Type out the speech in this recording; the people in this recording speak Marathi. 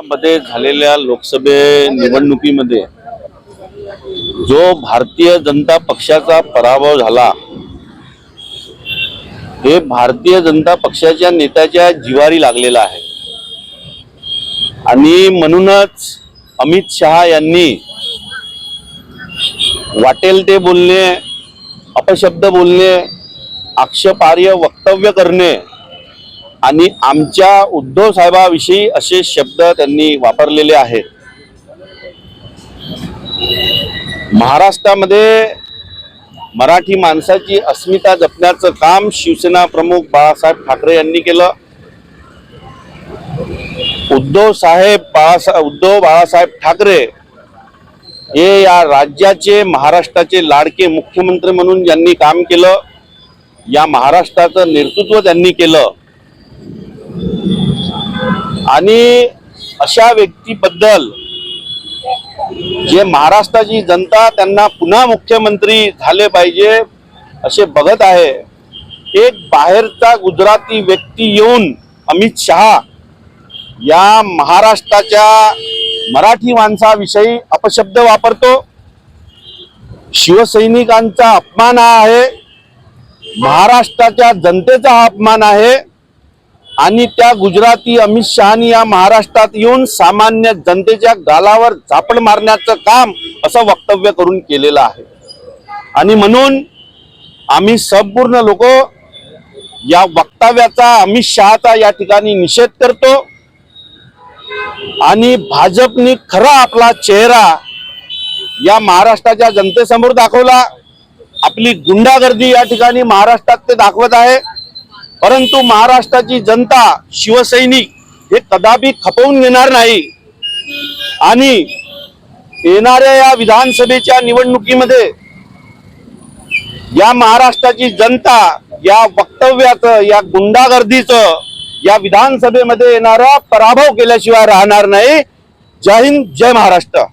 मध्ये झालेल्या लोकसभे निवडणुकीमध्ये जो भारतीय जनता पक्षाचा पराभव झाला हे भारतीय जनता पक्षाच्या नेत्याच्या जिवारी लागलेलं आहे. आणि म्हणूनच अमित शहा यांनी वाटेल ते बोलणे अपशब्द बोलणे आक्षेपार्ह वक्तव्य करणे आणि आमच्या उद्धव साहेबाविषयी असे शब्द त्यांनी वापरलेले आहेत. महाराष्ट्रामध्ये मराठी माणसाची अस्मिता जपण्याचं काम शिवसेना प्रमुख बाळासाहेब ठाकरे यांनी केलं. उद्धव साहेब बाळासाहेब उद्धव बाळासाहेब ठाकरे हे या राज्याचे महाराष्ट्राचे लाडके मुख्यमंत्री म्हणून ज्यांनी काम केलं या महाराष्ट्राचं नेतृत्व त्यांनी केलं. आणि अशा व्यक्तीबद्दल जे महाराष्ट्राची जनता त्यांना पुन्हा मुख्यमंत्री झाले पाहिजे असे बघत आहे एक बाहेरचा गुजराती व्यक्ती येऊन अमित शहा या महाराष्ट्राच्या मराठी माणसाविषयी अपशब्द वापरतो. शिवसैनिकांचा अपमान हा आहे महाराष्ट्राच्या जनतेचा हा अपमान आहे. आणि त्या गुजराती अमित शहानी या महाराष्ट्रात येऊन सामान्य जनतेच्या गालावर झापड मारण्याचं काम असं वक्तव्य करून केलेलं आहे. आणि म्हणून आम्ही संपूर्ण लोक या वक्तव्याचा अमित शहाचा या ठिकाणी निषेध करतो. आणि भाजपने खरा आपला चेहरा या महाराष्ट्राच्या जनतेसमोर दाखवला. आपली गुंडागर्दी या ठिकाणी महाराष्ट्रात ते दाखवत आहे. परंतु महाराष्ट्राची जनता शिवसैनिक हे कदापि खपवून घेणार नाही. आणि येणाऱ्या या विधानसभेच्या निवडणुकीमध्ये या महाराष्ट्राची जनता या वक्तव्याचं या गुंडागर्दीचं या विधानसभेमध्ये येणारा पराभव केल्याशिवाय राहणार नाही. जय हिंद जय महाराष्ट्र.